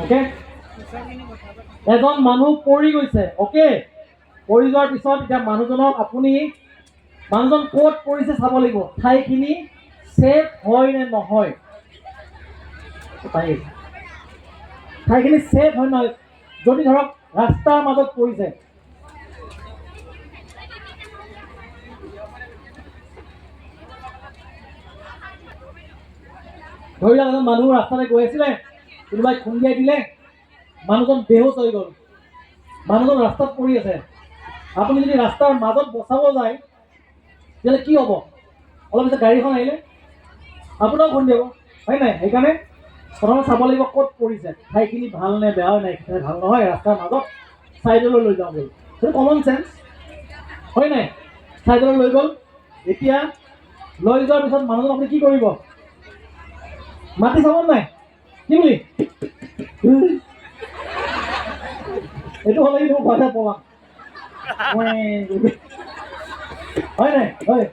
Okay এজন মানুহ পৰি গৈছে অ'কে পৰি যোৱাৰ পিছত এতিয়া মানুহজনক আপুনি, মানুহজন ক'ত পৰিছে চাব লাগিব। ঠাইখিনি ছেফ হয় নে নহয়? ঠাইখিনি ছেফ হয় নহয়? যদি ধৰক ৰাস্তাৰ মাজত পৰিছে। ধৰি লওক এজন মানুহ ৰাস্তাতে গৈ আছিলে। কোনোবাই খুন্দিয়াই দিলে মানুহজন বেহুচ হৈ গ'ল। মানুহজন ৰাস্তাত পৰি আছে। আপুনি যদি ৰাস্তাৰ মাজত বচাব যায়, তেতিয়াহ'লে কি হ'ব? অলপ পিছত গাড়ীখন আহিলে আপোনাও খুন্দিয়াব হয় নাই? সেইকাৰণে প্ৰথমে চাব লাগিব ক'ত পৰিছে। ঠাইখিনি ভালো নে বেয়া নাই ভালো নহয়, ৰাস্তাৰ মাজত ছাইডলৈ লৈ যাওঁ বুলি সেইটো কমন চেঞ্চ হয় নাই? ছাইডলৈ লৈ গ'ল। এতিয়া লৈ যোৱাৰ পিছত মানুহজন আপুনি কি কৰিব? মাতি চাব নাই? কি এইটো হ'লে কিন্তু ঘৰতে পলাম। হয় নাই? হয়।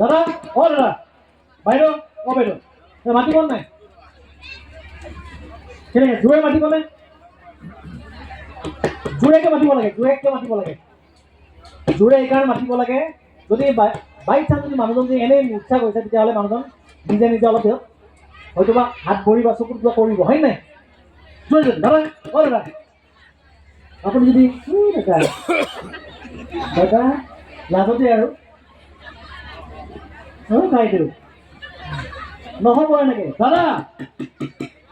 দাদা, অ দাদা। বাইদেউ, অ বাইদেউ। মাতিব নাই? কেনেকৈ জোৰে মাতিবনে জোৰেকে মাতিব লাগে, জোৰেকে মাতিব লাগে। জোৰে এইকাৰণে মাতিব লাগে। যদি বাইক চান্স যদি মানুহজন যদি এনেই মূৰ্ছা গৈছে তেতিয়াহ'লে মানুহজন নিজে নিজে অলপ দিয়ক হয়তো বা হাত ভৰি বা চকুত কিবা কৰিব হয় নাই? দাদা অ দাদা। আপুনি যদি দাদা। দাদা, লাজতে নহ'ব এনেকে। দাদা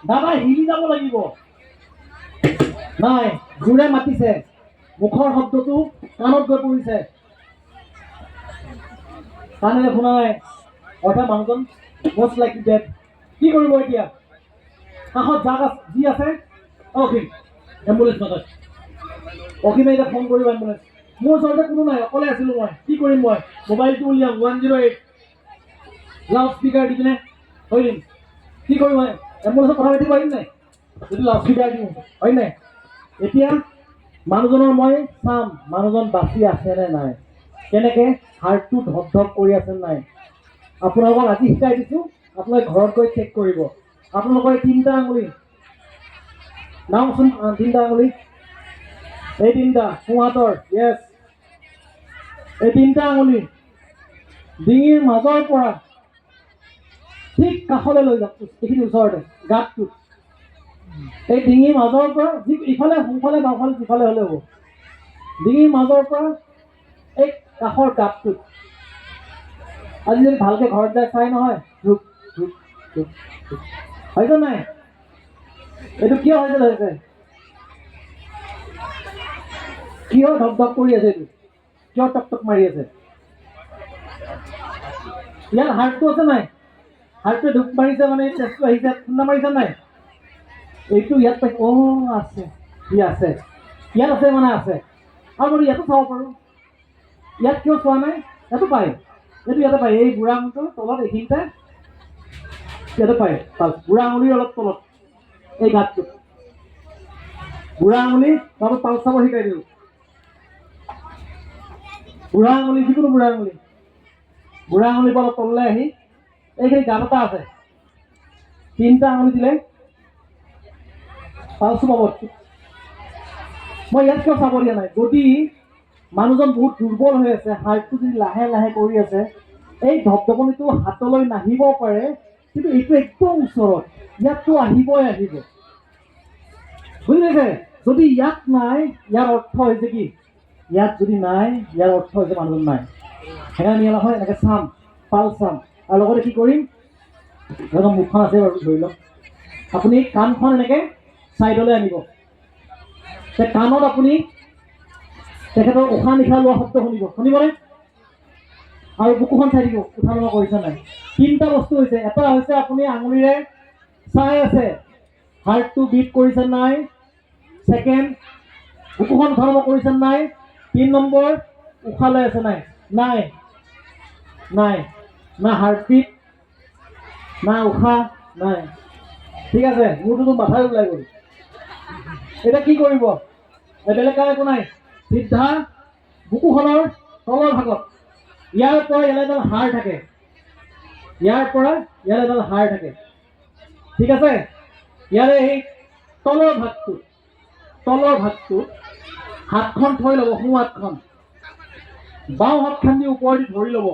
দাদা, হিলি যাব লাগিব। নাই, জোৰে মাতিছে। মুখৰ শব্দটো কাণত গৈ পৰিছে। কাণেৰে শুনা নাই। অৰ্থাৎ মানুহজন মষ্ট লাইক ডেড কি কৰিব এতিয়া? কাষত আছে যি আছে, অসীম। এম্বুলেঞ্চ মাতক অসীমে এতিয়া ফোন কৰিব এম্বুলেঞ্চ। মোৰ ওচৰতে কোনো নাই, অকলে আছিলোঁ মই। কি কৰিম মই? মোবাইলটো উলিয়াম, one zero' eight. Loud speaker দি কিনে হৈ দিম। কি কৰিম মই? এম্বুলেঞ্চত কথা পাতিব পাৰিম নাই? যদি লাউড স্পীকাৰ দিওঁ, হয় নাই? এতিয়া মানুহজনৰ মই চাম, মানুহজন বাচি আছে নে নাই? কেনেকে হাৰ্টটো ধপ ধপ কৰি আছে নাই? আপোনালোকক আজি শিকাই দিছোঁ। আপোনালোকে ঘৰত গৈ চেক কৰিব। আপোনালোকৰ তিনিটা আঙুলি। নামচোন আহ, তিনিটা আঙুলি। এই তিনিটা সোঁহাতৰ য়েছ এই তিনিটা আঙুলি ডিঙিৰ মাজৰ পৰা ঠিক কাষলৈ লৈ যাওক। এইখিনি ওচৰতে গাঁতটোত এই ডিঙিৰ মাজৰ পৰা যি ইফালে সোঁফালে বাওঁফালে যিফালে হ'লে হ'ব। ডিঙিৰ মাজৰ পৰা এই কাষৰ গাঁতটোত। আজি যদি ভালকে ঘৰত যায় চাই নহয়। হয়তো নাই। এইটো কিয় হৈছে হৈছে কিয় ধপ ধপ কৰি আছে এইটো? কিয় টক টক মাৰি আছে? ইয়াত হাৰ্টটো আছে নাই? হাৰ্টটোৱে ধূপ মাৰিছে মানে এই তেজটো আহিছে, খুন্দা মাৰিছে নাই? এইটো ইয়াত পাইছে অ' আছে। ই আছে। ইয়াত আছে মানে আছে। আৰু মই ইয়াতো চাব পাৰোঁ। ইয়াত কিয় চোৱা নাই? ইয়াতো পায়। এইটো ইয়াতে পায়। এই বুঢ়া আঙুলিটোৰ তলত এইখিনিতে ইয়াতে পায় পাল বুঢ়া আঙুলিৰ অলপ তলত। এই গাঁতটোত বুঢ়া আঙুলি তাৰপৰা পাল চাব শিকাই দিলোঁ। বুঢ়া আঙুলি যিকোনো বুঢ়া আঙুলি বুঢ়া আঙুলিৰ পৰা অলপ তললৈ আহি এইখিনি গাঁত এটা আছে। তিনিটা আঙুলি দিলে পালচো পাব মই ইয়াত কিয় চাব দিয়া নাই? যদি মানুহজন বহুত দুৰ্বল হৈ আছে হাৰ্টটো যদি লাহে লাহে কৰি আছে এই ধপধপনিটো হাতলৈ নাহিব পাৰে কিন্তু এইটো একদম ওচৰত। ইয়াততো আহিবই আহিব। বুজি পাইছে যদি ইয়াত নাই, ইয়াৰ অৰ্থ হৈছে কি? ইয়াত যদি নাই, ইয়াৰ অৰ্থ হৈছে মানুহজন নাই। সেইকাৰণে নিয়লা হয়, এনেকৈ চাম, পাল চাম। আৰু লগতে কি কৰিম? সিহঁতৰ মুখখন আছে বাৰু, ধৰি লওক। আপুনি কাণখন এনেকৈ ছাইডলৈ আনিব। কাণত আপুনি তেখেতৰ উশাহ নিশাহ লোৱা শব্দ শুনিব। শুনিবনে? আৰু বুকুখন চাই দিব উঠা নমা কৰিছে নাই? তিনিটা বস্তু হৈছে, এটা হৈছে আপুনি আঙুলিৰে চাই আছে হাৰ্টটো বিট কৰিছে নাই? ছেকেণ্ড বুকুখন উঠা নমা কৰিছে নাই? তিনি নম্বৰ উশাহ লৈ আছে নাই? নাই। নাই। না হাৰ্টবিট না উশাহ, নাই। ঠিক আছে মোৰটোতো মাথাই ওলাই গ'ল। এতিয়া কি কৰিব? বেলেগ কাম একো নাই। সিদ্ধা, বুকুখনৰ তলৰ ভাগত। ইয়াৰ পৰা এডাল হাড় থাকে। ইয়াৰ পৰা এডাল হাড় থাকে। ঠিক আছে? ইয়াৰে সেই তলৰ ভাগটোত তলৰ ভাগটোত হাতখন থৈ ল'ব, সোঁ হাতখন। হাতখন দি ওপৰেদি ধৰি ল'ব।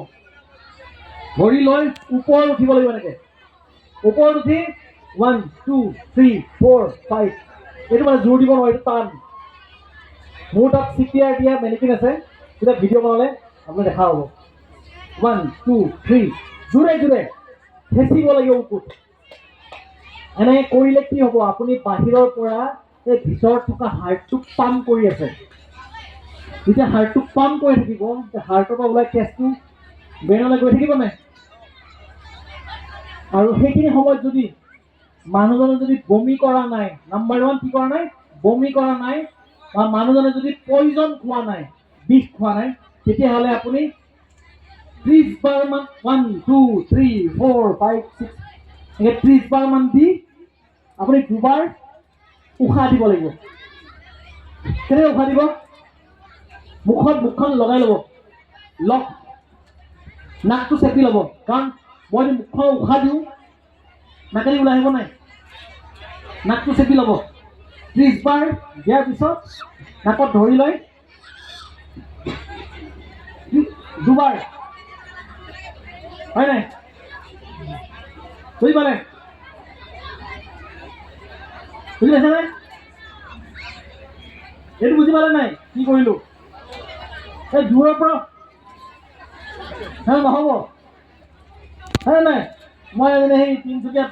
ধৰি লৈ ওপৰত উঠিব লাগিব এনেকে। ওপৰত উঠি one two three four five এইটো মানে জোৰ দিব নোৱাৰি টান। মোৰ তাত চি দিয়া মেনিকিন আছে। তেতিয়া ভিডিঅ' বনালে আপোনাৰ দেখা হ'ব। ওৱান টু থ্ৰী জোৰে জোৰে হেঁচিব লাগিব বুকুত এনেকে কৰিলে কি হ'ব? আপুনি বাহিৰৰ পৰা এই ভিতৰত থকা হাৰ্টটোক পাম্প কৰি আছে। যেতিয়া হাৰ্টটোক পাম্প কৰি থাকিব হাৰ্টৰ পৰা ওলাই তেজটো ব্ৰেইনলৈ গৈ থাকিব নাই আৰু সেইখিনি সময়ত যদি মানুহজনে যদি বমি কৰা নাই নাম্বাৰ ওৱান কি কৰা নাই? বমি কৰা নাই বা মানুহজনে যদি পয়জন খোৱা নাই, বিষ খোৱা নাই, তেতিয়াহ'লে আপুনি ত্ৰিছ বাৰমান one two three four five six এনেকৈ ত্ৰিছ বাৰমান দি আপুনি দুবাৰ উশাহ দিব লাগিব। কেনেকৈ উশাহ দিব? মুখত মুখখন লগাই ল'ব। লগ নাকটো চেপি ল'ব। কাৰণ মই যদি মুখখন উশাহ দিওঁ, নাকেদি ওলাই আহিব নাই। নাকটো চেপি ল'ব। ত্ৰিছ বাৰ, দিয়াৰ পিছত নাকত ধৰি লৈ। দুবাৰ। হয় নাই? বুজি পালে? বুজি পাইছে নাই? এইটো বুজি পালে নাই? কি কৰিলো? এই দূৰৰ পৰা নহ'ব। হয় নাই? মই এজনে সেই তিনিচুকীয়াত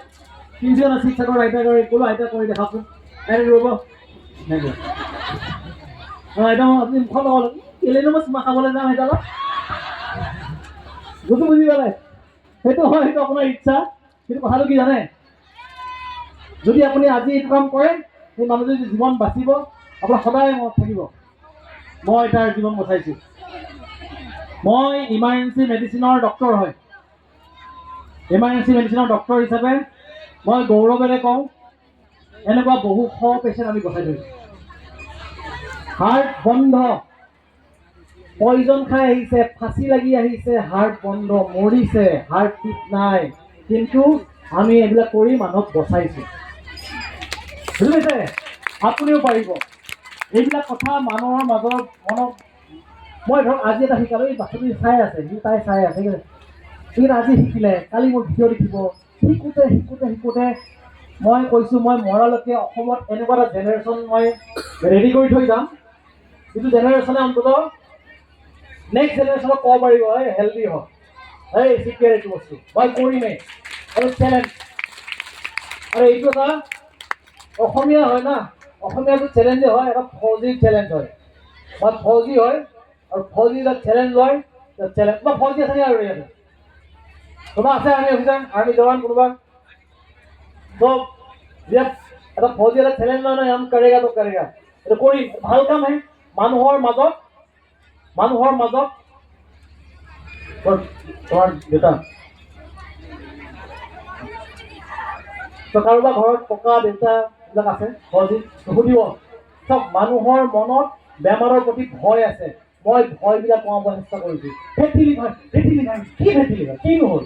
তিনিচুকীয়াত শিক্ষকৰ আইতা কৰি, ক'লো আইতা কৰি দেখাওকচোন আইতা। অঁ আইতা মই আপুনি মুখত লগাব কেলেনো মই চুমা খাবলৈ যাম আইতালত বুজি বুজি পালে? সেইটো হয় সেইটো আপোনাৰ ইচ্ছা কিন্তু কথাটো কি জানে? যদি আপুনি আজি এইটো কাম কৰে, সেই মানুহটোৰ জীৱন বাচিব, আপোনাৰ সদায় মনত থাকিব, মই তাৰ জীৱন বচাইছোঁ। মই ইমাৰ্জেঞ্চি মেডিচিনৰ ডক্তৰ হয়। ইমাৰ্জেঞ্চি মেডিচিনৰ ডক্তৰ হিচাপে মই গৌৰৱেৰে কওঁ, এনেকুৱা বহু শ পেচেণ্ট আমি বচাই থৈছোঁ। হাৰ্ট বন্ধ। পয়জন খাই আহিছে, ফাঁচি লাগি আহিছে, হাৰ্ট বন্ধ, মৰিছে, হাৰ্ট বিট নাই। কিন্তু আমি এইবিলাক কৰি মানুহক বচাইছোঁ। বুজি পাইছে? আপুনিও পাৰিব। এইবিলাক কথা মানুহৰ মাজত মনত মই ধৰক আজি এটা শিকালোঁ, এই বাচ্ছাটো চাই আছে সি তাই চাই ঠিক আছে? সি আজি শিকিলে, কালি মোৰ ভিডিঅ' দেখিব। শিকোঁতে শিকোঁতে শিকোঁতে মই কৈছোঁ, মই মৰালৈকে অসমত এনেকুৱা এটা জেনেৰেশ্যন মই ৰেডি কৰি থৈ যাম। যিটো জেনেৰেশ্যনে অন্ততঃ নেক্সট জেনেৰেশ্যনক ক'ব পাৰিব এই হেল্ডি হওক এই চিকিয়াৰ এইটো বস্তু মই কৰিমেই আৰু চেলেঞ্জ আৰু এইটো এটা অসমীয়া হয় না। অসমীয়াটো চেলেঞ্জে হয়, এটা ফৌজিৰ চেলেঞ্জ হয়। বা ফৌজি হয়, আৰু ফৌজি এটা চেলেঞ্জ লয় চেলেঞ্জ বা ফৌজি আছে আৰু ইয়াতে কোনোবা আছে আৰ্মি অফিচাৰ আৰ্মি জৱান কোনোবা? চব ইয়াত এটা ফৌজি এটা চেলেঞ্জ লয় নহয় আম কৰেগা তো এইটো কৰিম। ভালো কামহে মানুহৰ মাজত মানুহৰ মাজত তোমাৰ দেউতা। কাৰোবাৰ ঘৰত ককা, দেউতা এইবিলাক আছে ফৌজি সুধিব চব মানুহৰ মনত বেমাৰৰ প্ৰতি ভয় আছে। মই ভয়বিলাক কমাব চেষ্টা কৰিছোঁ। ফেটি লিভাৰ ফেটি লিভাৰ কি ফেটি লিভাৰ কি হ'ল